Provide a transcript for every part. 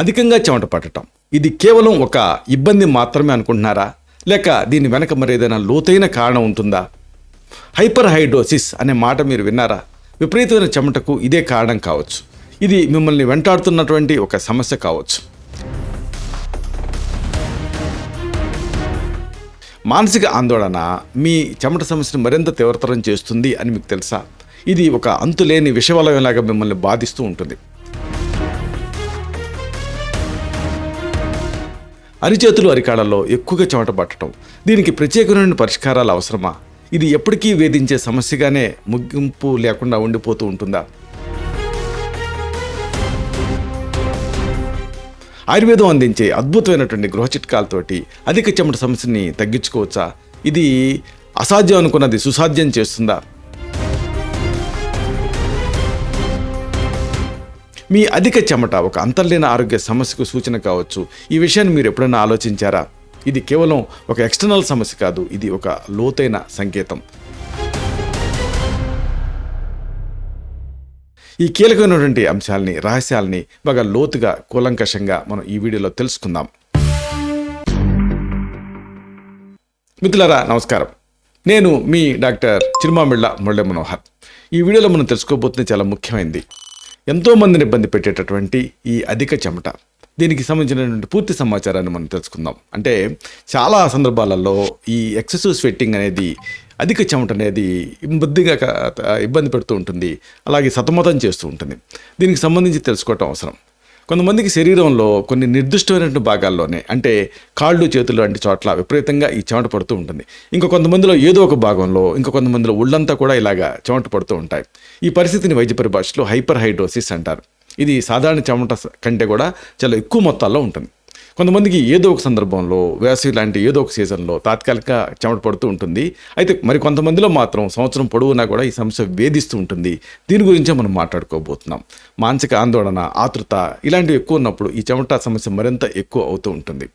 అధికంగా చెమట పట్టడం ఇది కేవలం ఒక ఇబ్బంది మాత్రమే అనుకుంటున్నారా? లేక దీని వెనక మరి ఏదైనా లోతైన కారణం ఉంటుందా? హైపర్ హైడ్రోసిస్ అనే మాట మీరు విన్నారా? విపరీతమైన చెమటకు ఇదే కారణం కావచ్చు. ఇది మిమ్మల్ని వెంటాడుతున్నటువంటి ఒక సమస్య కావచ్చు. మానసిక ఆందోళన మీ చెమట సమస్యను మరింత తీవ్రతరం చేస్తుంది అని మీకు తెలుసా? ఇది ఒక అంతులేని విషవలయంలాగా మిమ్మల్ని బాధిస్తూ ఉంటుంది. అరిచేతులు అరికాళ్ళలో ఎక్కువగా చెమట పట్టడం దీనికి ప్రత్యేకమైన పరిష్కారాలు అవసరమా? ఇది ఎప్పటికీ వేధించే సమస్యగానే ముగింపు లేకుండా ఉండిపోతూ ఉంటుందా? ఆయుర్వేదం అందించే అద్భుతమైనటువంటి గృహ చిట్కాలతోటి అధిక చెమట సమస్యని తగ్గించుకోవచ్చా? ఇది అసాధ్యం అనుకున్నది సుసాధ్యం చేస్తుందా? మీ అధిక చెమట ఒక అంతర్లీన ఆరోగ్య సమస్యకు సూచన కావచ్చు. ఈ విషయాన్ని మీరు ఎప్పుడైనా ఆలోచించారా? ఇది కేవలం ఒక ఎక్స్టర్నల్ సమస్య కాదు ఇది ఒక లోతైన సంకేతం. ఈ కీలకమైనటువంటి అంశాలని రహస్యాల్ని బాగా లోతుగా కూలంకషంగా మనం ఈ వీడియోలో తెలుసుకుందాం. మిత్రులారా నమస్కారం. నేను మీ డాక్టర్ చిరుమామిళ్ళ మురళి మనోహర్. ఈ వీడియోలో మనం తెలుసుకోబోతుంది చాలా ముఖ్యమైనది. ఎంతోమందిని ఇబ్బంది పెట్టేటటువంటి ఈ అధిక చెమట. దీనికి సంబంధించినటువంటి పూర్తి సమాచారాన్ని మనం తెలుసుకుందాం. అంటే చాలా సందర్భాలలో ఈ ఎక్సెసివ్ స్వెట్టింగ్ అనేది అధిక చెమట అనేది ఇబ్బందిగా ఇబ్బంది పెడుతూ ఉంటుంది. అలాగే సతమతం చేస్తూ ఉంటుంది. దీనికి సంబంధించి తెలుసుకోవటం అవసరం. కొంతమందికి శరీరంలో కొన్ని నిర్దిష్టమైనటువంటి భాగాల్లోనే అంటే కాళ్ళు చేతులు వంటి చోట్ల విపరీతంగా ఈ చెమట పడుతూ ఉంటుంది. ఇంకా కొంతమందిలో ఏదో ఒక భాగంలో ఇంకా కొంతమందిలో ఒళ్ళంతా కూడా ఇలాగా చెమట పడుతూ ఉంటాయి. ఈ పరిస్థితిని వైద్య పరిభాషలో హైపర్ హైడ్రోసిస్ అంటారు. ఇది సాధారణ చెమట కంటే కూడా చాలా ఎక్కువ మొత్తాల్లో ఉంటుంది. కొంతమందికి ఏదో ఒక సందర్భంలో వేసవి లాంటి ఏదో ఒక సీజన్లో తాత్కాలిక చెమట పడుతూ ఉంటుంది. అయితే మరి కొంతమందిలో మాత్రం సంవత్సరం పొడవునా కూడా ఈ సమస్య వేధిస్తూ ఉంటుంది. దీని గురించే మనం మాట్లాడుకోబోతున్నాం. మానసిక ఆందోళన ఆతృత ఇలాంటివి ఎక్కువ ఉన్నప్పుడు ఈ చెమట సమస్య మరింత ఎక్కువ అవుతూ ఉంటుంది.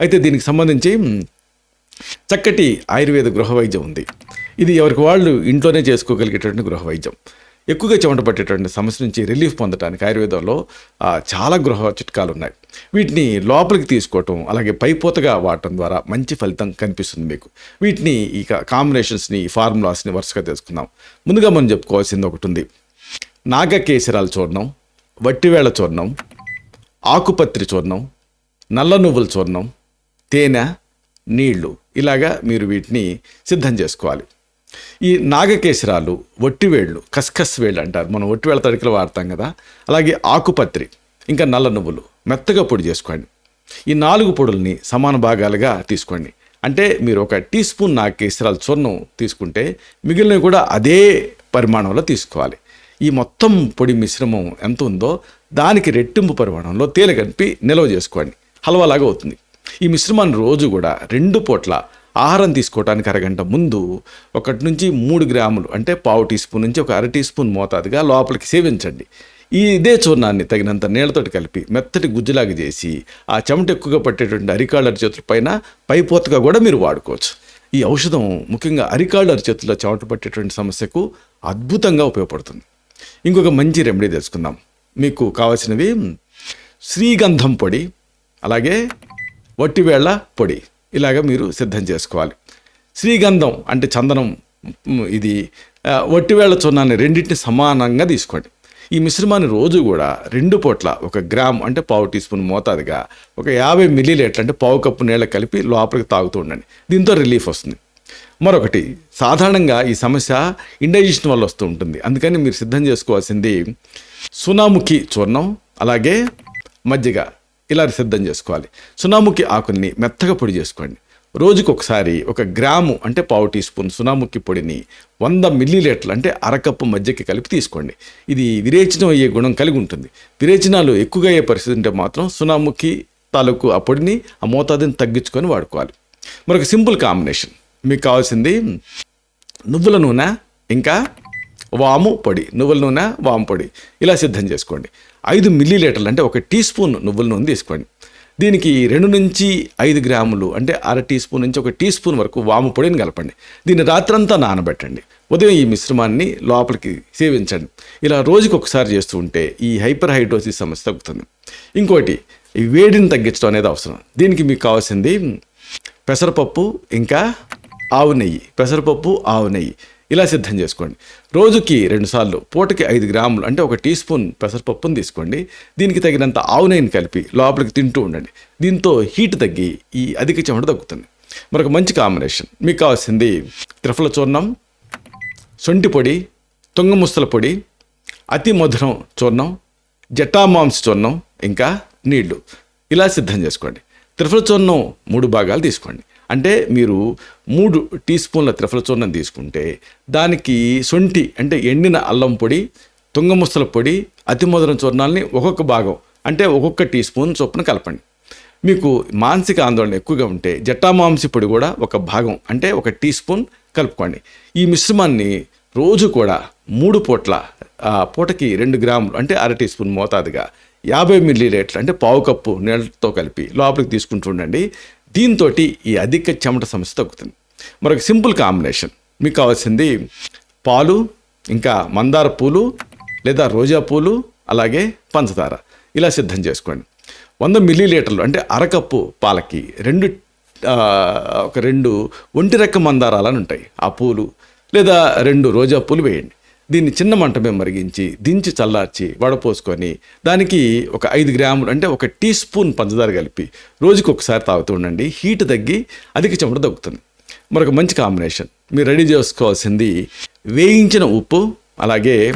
అయితే దీనికి సంబంధించి చక్కటి ఆయుర్వేద గృహ వైద్యం ఉంది. ఇది ఎవరికి వాళ్ళు ఇంట్లోనే చేసుకోగలిగేటటువంటి గృహ వైద్యం ఎక్కువగా చెమట పట్టేటువంటి సమస్య నుంచి రిలీఫ్ పొందడానికి ఆయుర్వేదంలో చాలా గృహ చిట్కాలు ఉన్నాయి. వీటిని లోపలికి తీసుకోవటం అలాగే పైపోతగా వాడటం ద్వారా మంచి ఫలితం కనిపిస్తుంది మీకు. వీటిని ఇక కాంబినేషన్స్ని ఫార్ములాస్ని వరుసగా తెలుసుకుందాం ముందుగా మనం చెప్పుకోవాల్సింది ఒకటి ఉంది నాగకేసరాల చూర్ణం వట్టివేళ చూర్ణం ఆకుపత్రి చూర్ణం నల్ల నువ్వుల చూర్ణం తేనె నీళ్ళు ఇలాగా మీరు వీటిని సిద్ధం చేసుకోవాలి. ఈ నాగకేశరాలు ఒట్టివేళ్ళు కస్కస్ వేళ్ళు అంటారు. మనం ఒట్టివేళ్ళ తడికలు వాడతాం కదా. అలాగే ఆకుపత్రి ఇంకా నల్ల నువ్వులు. మెత్తగా పొడి చేసుకోండి. ఈ నాలుగు పొడుల్ని సమాన భాగాలుగా తీసుకోండి. అంటే మీరు ఒక టీ స్పూన్ నాగకేశరాలు చూర్ణం తీసుకుంటే మిగిలినవి కూడా అదే పరిమాణంలో తీసుకోవాలి. ఈ మొత్తం పొడి మిశ్రమం ఎంత ఉందో దానికి రెట్టింపు పరిమాణంలో తేలికనిపి కలిపి నిల్వ చేసుకోండి. హల్వాలాగా అవుతుంది. ఈ మిశ్రమాన్ని రోజు కూడా రెండు పూట్ల ఆహారం తీసుకోవడానికి అరగంట ముందు ఒకటి నుంచి మూడు గ్రాములు అంటే పావు టీ స్పూన్ నుంచి ఒక అర టీ స్పూన్ మోతాదుగా లోపలికి సేవించండి. ఈ ఇదే చూర్ణాన్ని తగినంత నీళ్ళతోటి కలిపి మెత్తటి గుజ్జులాగా చేసి ఆ చెమట ఎక్కువగా పట్టేటువంటి అరికాళ్ళ అరిచేతుల పైన పైపోతగా కూడా మీరు వాడుకోవచ్చు. ఈ ఔషధం ముఖ్యంగా అరికాళ్ళ అరిచేతుల్లో చెమట పట్టేటువంటి సమస్యకు అద్భుతంగా ఉపయోగపడుతుంది. ఇంకొక మంచి రెమెడీ తెలుసుకుందాం. మీకు కావాల్సినవి శ్రీగంధం పొడి అలాగే వట్టివేళ్ళ పొడి. ఇలాగ మీరు సిద్ధం చేసుకోవాలి. శ్రీగంధం అంటే చందనం ఇది వట్టివేళ్ళ చూర్ణాన్ని రెండింటిని సమానంగా తీసుకోండి. ఈ మిశ్రమాన్ని రోజు కూడా రెండు పూట్ల ఒక గ్రామ్ అంటే పావు టీ స్పూన్ మోతాదుగా ఒక యాభై మిల్లీలీటర్ అంటే పావు కప్పు నీళ్ళ కలిపి లోపలికి తాగుతూ ఉండండి. దీంతో రిలీఫ్ వస్తుంది. మరొకటి సాధారణంగా ఈ సమస్య ఇండైజెషన్ వల్ల వస్తూ ఉంటుంది. అందుకని మీరు సిద్ధం చేసుకోవాల్సింది సునాముఖి చూర్ణం అలాగే మజ్జిగ. ఇలా సిద్ధం చేసుకోవాలి. సునాముఖి ఆకుల్ని మెత్తగా పొడి చేసుకోండి. రోజుకు ఒకసారి ఒక గ్రాము అంటే పావు టీ స్పూన్ సునాముఖి పొడిని వంద మిల్లీలీటర్లు అంటే అరకప్పు మధ్యకి కలిపి తీసుకోండి. ఇది విరేచనం అయ్యే గుణం కలిగి ఉంటుంది. విరేచనాలు ఎక్కువగా అయ్యే పరిస్థితి ఉంటే మాత్రం సునాముఖి తాలూకు ఆ పొడిని ఆ మోతాదుని తగ్గించుకొని వాడుకోవాలి. మరొక సింపుల్ కాంబినేషన్. మీకు కావాల్సింది నువ్వుల నూనె ఇంకా వాము పొడి. నువ్వుల నూనె వాము పొడి. ఇలా సిద్ధం చేసుకోండి. ఐదు మిల్లీ లీటర్లు అంటే ఒక టీ స్పూన్ నువ్వుల నూనె తీసుకోండి. దీనికి రెండు నుంచి ఐదు గ్రాములు అంటే అర టీ స్పూన్ నుంచి ఒక టీ స్పూన్ వరకు వాము పొడిని కలపండి. దీన్ని రాత్రంతా నానబెట్టండి. ఉదయం ఈ మిశ్రమాన్ని లోపలికి సేవించండి. ఇలా రోజుకి ఒకసారి చేస్తూ ఉంటే ఈ హైపర్ హైడ్రోసిస్ సమస్య తగ్గుతుంది. ఇంకోటి ఈ వేడిని తగ్గించడం అనేది అవసరం. దీనికి మీకు కావాల్సింది పెసరపప్పు ఇంకా ఆవు నెయ్యి. పెసరపప్పు ఆవు నెయ్యి. ఇలా సిద్ధం చేసుకోండి. రోజుకి రెండుసార్లు పూటకి ఐదు గ్రాములు అంటే ఒక టీ స్పూన్ పెసరపప్పును తీసుకోండి. దీనికి తగినంత ఆవు నెయ్యిని కలిపి లోపలికి తింటూ ఉండండి. దీంతో హీట్ తగ్గి ఈ అధిక చెమట తగ్గుతుంది. మరొక మంచి కాంబినేషన్. మీకు కావాల్సింది త్రిఫల చూర్ణం సొంటి పొడి తుంగముస్తల పొడి అతి మధురం చూర్ణం జటామాంస చూర్ణం ఇంకా నీళ్ళు. ఇలా సిద్ధం చేసుకోండి. త్రిఫల చూర్ణం మూడు భాగాలు తీసుకోండి. అంటే మీరు మూడు టీ స్పూన్ల త్రిఫల చూర్ణం తీసుకుంటే దానికి సొంటి అంటే ఎండిన అల్లం పొడి తుంగముసల పొడి అతి మధురం చూర్ణాలని ఒక్కొక్క భాగం అంటే ఒక్కొక్క టీ స్పూన్ చొప్పున కలపండి. మీకు మానసిక ఆందోళన ఎక్కువగా ఉంటే జట్టామాంసి పొడి కూడా ఒక భాగం అంటే ఒక టీ స్పూన్ కలుపుకోండి. ఈ మిశ్రమాన్ని రోజు కూడా మూడు పూట్ల పూటకి రెండు గ్రాములు అంటే అర టీ స్పూన్ మోతాదుగా యాభై మిల్లీ లీటర్లు అంటే పావు కప్పు నీళ్ళతో కలిపి లోపలికి తీసుకుంటూ ఉండండి. దీంతో ఈ అధిక చెమట సమస్య తగ్గుతుంది. మరొక సింపుల్ కాంబినేషన్. మీకు కావాల్సింది పాలు ఇంకా మందార పూలు లేదా రోజా పూలు అలాగే పంచదార. ఇలా సిద్ధం చేసుకోండి. వంద మిల్లీలీటర్లు అంటే అరకప్పు పాలకి రెండు ఒక రెండు ఒంటి రెక్క మందారాలని ఉంటాయి. ఆ పూలు లేదా రెండు రోజా పూలు వేయండి. దీన్ని చిన్న మంట మీద మరిగించి దించి చల్లార్చి వడపోసుకొని దానికి ఒక ఐదు గ్రాములు అంటే ఒక టీ స్పూన్ పంచదార కలిపి రోజుకి ఒకసారి తాగుతూ ఉండండి. హీట్ తగ్గి అధిక చెమట తగ్గుతుంది. మరొక మంచి కాంబినేషన్. మీరు రెడీ చేసుకోవాల్సింది వేయించిన ఉప్పు అలాగే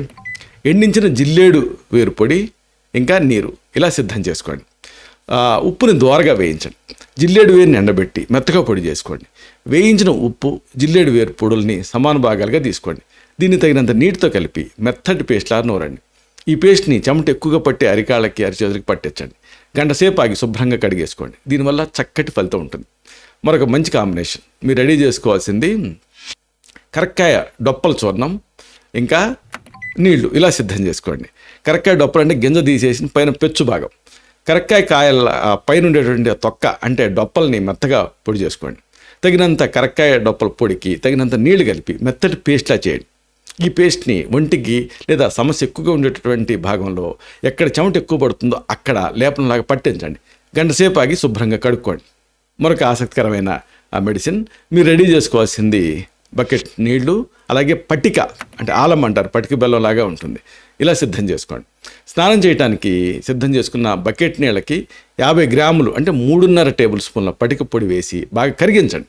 ఎండించిన జిల్లేడు వేరు పొడి ఇంకా నీరు. ఇలా సిద్ధం చేసుకోండి. ఉప్పుని దోరగా వేయించండి. జిల్లేడు వేరుని ఎండబెట్టి మెత్తగా పొడి చేసుకోండి. వేయించిన ఉప్పు జిల్లేడు వేరు పొడుల్ని సమాన భాగాలుగా తీసుకోండి. దీన్ని తగినంత నీటితో కలిపి మెత్తటి పేస్ట్లా నూరండి. ఈ పేస్ట్ని చెమట ఎక్కువగా పట్టే అరికాళ్ళకి అరిచేతులకి పట్టించండి. గంట సేపు ఆగి శుభ్రంగా కడిగేసుకోండి. దీనివల్ల చక్కటి ఫలితం ఉంటుంది. మరొక మంచి కాంబినేషన్. మీరు రెడీ చేసుకోవాల్సింది కరక్కాయ డొప్పల చూర్ణం. ఇంకా నీళ్ళు ఇలా సిద్ధం చేసుకోండి. కరక్కాయ డొప్పలు అంటే గింజ తీసేసి పైన పెచ్చు భాగం. కరక్కాయ కాయల పైన ఉండేటువంటి తొక్క అంటే డొప్పల్ని మెత్తగా పొడి చేసుకోండి. తగినంత కరక్కాయ డొప్పల పొడికి తగినంత నీళ్ళు కలిపి మెత్తటి పేస్ట్లా చేయండి. ఈ పేస్ట్ని ఒంటికి లేదా సమస్య ఎక్కువగా ఉండేటటువంటి భాగంలో ఎక్కడ చెమట ఎక్కువ పడుతుందో అక్కడ లేపనలాగా పట్టించండి. గంటసేపు ఆగి శుభ్రంగా కడుక్కోండి. మరొక ఆసక్తికరమైన ఆ మెడిసిన్ మీరు రెడీ చేసుకోవాల్సింది బకెట్ నీళ్ళు అలాగే పట్టిక అంటే ఆలం అంటారు పట్టిక బెల్లం లాగా ఉంటుంది. ఇలా సిద్ధం చేసుకోండి. స్నానం చేయడానికి సిద్ధం చేసుకున్న బకెట్ నీళ్ళకి యాభై గ్రాములు అంటే మూడున్నర టేబుల్ స్పూన్ల పటిక పొడి వేసి బాగా కరిగించండి.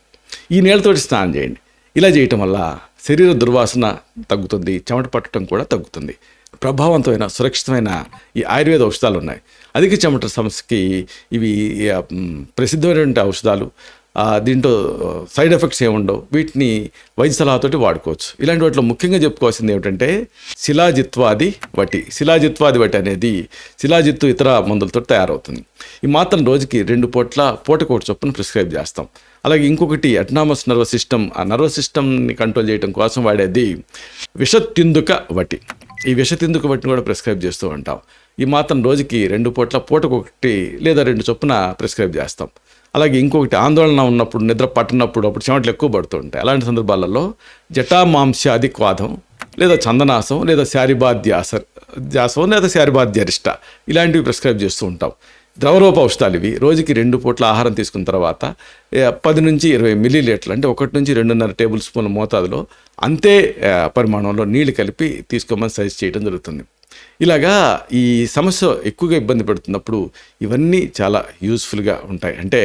ఈ నీళ్ళతోటి స్నానం చేయండి. ఇలా చేయటం వల్ల శరీర దుర్వాసన తగ్గుతుంది చెమట పట్టడం కూడా తగ్గుతుంది. ప్రభావవంతమైన సురక్షితమైన ఈ ఆయుర్వేద ఔషధాలు ఉన్నాయి. అధిక చెమట సమస్యకి ఇవి ప్రసిద్ధమైనటువంటి ఔషధాలు. దీంట్లో సైడ్ ఎఫెక్ట్స్ ఏముండవు. వీటిని వైద్య సలహాతోటి వాడుకోవచ్చు. ఇలాంటి వాటిలో ముఖ్యంగా చెప్పుకోవాల్సింది ఏమిటంటే శిలాజిత్వాది వటి. శిలాజిత్వాది వటి అనేది శిలాజిత్తు ఇతర మందులతో తయారవుతుంది. ఈ మాత్రం రోజుకి రెండు పూట్ల పూటకోటి చొప్పున ప్రిస్క్రైబ్ చేస్తాం. అలాగే ఇంకొకటి అట్నామస్ నర్వస్ సిస్టమ్. ఆ నర్వస్ సిస్టమ్ని కంట్రోల్ చేయడం కోసం వాడేది విషత్యుందుక వటి. ఈ విషతిందుక బట్టి కూడా ప్రిస్క్రైబ్ చేస్తూ ఉంటాం. ఈ మాత్రం రోజుకి రెండు పూట్ల పూటకొకటి లేదా రెండు చొప్పున ప్రిస్క్రైబ్ చేస్తాం. అలాగే ఇంకొకటి ఆందోళన ఉన్నప్పుడు నిద్ర పట్టినప్పుడు అప్పుడు చెమటలు ఎక్కువ పడుతూ ఉంటాయి. అలాంటి సందర్భాలలో జటామాంస్యాది క్వాదం లేదా చందనాసం లేదా శారిబాధ్యాస ధ్యాసం లేదా శారిబాధ్యరిష్ట ఇలాంటివి ప్రిస్క్రైబ్ చేస్తూ ఉంటాం. ద్రవరూపౌష్టాలు ఇవి. రోజుకి రెండు పూట్ల ఆహారం తీసుకున్న తర్వాత పది నుంచి ఇరవై మిల్లీ లీటర్లు అంటే ఒకటి నుంచి రెండున్నర టేబుల్ స్పూన్ల మోతాదులో అంతే పరిమాణంలో నీళ్ళు కలిపి తీసుకోమని సజెస్ట్ చేయడం జరుగుతుంది. ఇలాగా ఈ సమస్య ఎక్కువగా ఇబ్బంది పెడుతున్నప్పుడు ఇవన్నీ చాలా యూస్ఫుల్గా ఉంటాయి. అంటే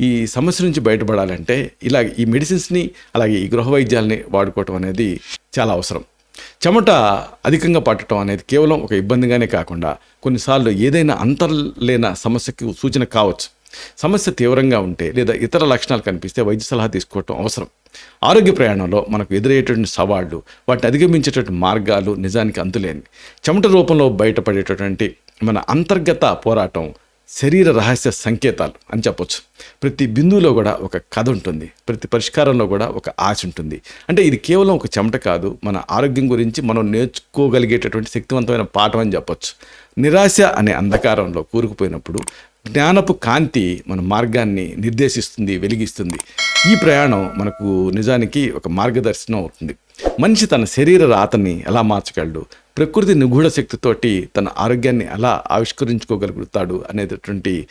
ఈ సమస్య నుంచి బయటపడాలంటే ఇలా ఈ మెడిసిన్స్ని అలాగే ఈ గృహ వైద్యాలని వాడుకోవటం అనేది చాలా అవసరం. చెమట అధికంగా పట్టడం అనేది కేవలం ఒక ఇబ్బందిగానే కాకుండా కొన్నిసార్లు ఏదైనా అంతర్లేన సమస్యకు సూచన కావచ్చు. సమస్య తీవ్రంగా ఉంటే లేదా ఇతర లక్షణాలు కనిపిస్తే వైద్య సలహా తీసుకోవటం అవసరం. ఆరోగ్య ప్రయాణంలో మనకు ఎదురయ్యేటువంటి సవాళ్ళు వాటిని అధిగమించేటువంటి మార్గాలు నిజానికి అంతులేని చెమట రూపంలో బయటపడేటటువంటి మన అంతర్గత పోరాటం శరీర రహస్య సంకేతాలు అని చెప్పొచ్చు. ప్రతి బిందువులో కూడా ఒక కథ ఉంటుంది. ప్రతి పరిష్కారంలో కూడా ఒక ఆశ ఉంటుంది. అంటే ఇది కేవలం ఒక చెమట కాదు. మన ఆరోగ్యం గురించి మనం నేర్చుకోగలిగేటటువంటి శక్తివంతమైన పాఠం అని చెప్పొచ్చు. నిరాశ అనే అంధకారంలో కూరుకుపోయినప్పుడు జ్ఞానపు కాంతి మన మార్గాన్ని నిర్దేశిస్తుంది వెలిగిస్తుంది. ఈ ప్రయాణం మనకు నిజానికి ఒక మార్గదర్శనం అవుతుంది. మనిషి తన శరీర రాతని ఎలా మార్చగలడు? ప్రకృతి నిగూఢ శక్తితోటి తన ఆరోగ్యాన్ని ఎలా ఆవిష్కరించుకోగలుగుతాడు అనేటటువంటి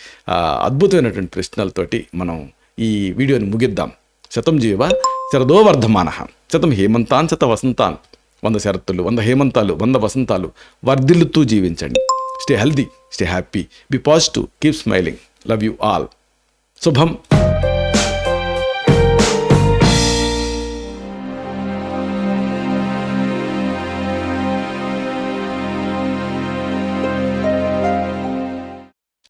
అద్భుతమైనటువంటి ప్రశ్నలతోటి మనం ఈ వీడియోని ముగిద్దాం. శతం జీవ శరదో వర్ధమాన. శతం హేమంతాన్ శత వసంతాన్. వంద శరత్తులు వంద హేమంతాలు వంద వసంతాలు వర్ధిల్లుతూ జీవించండి. Stay healthy stay happy be positive keep smiling. Love you all. శుభం.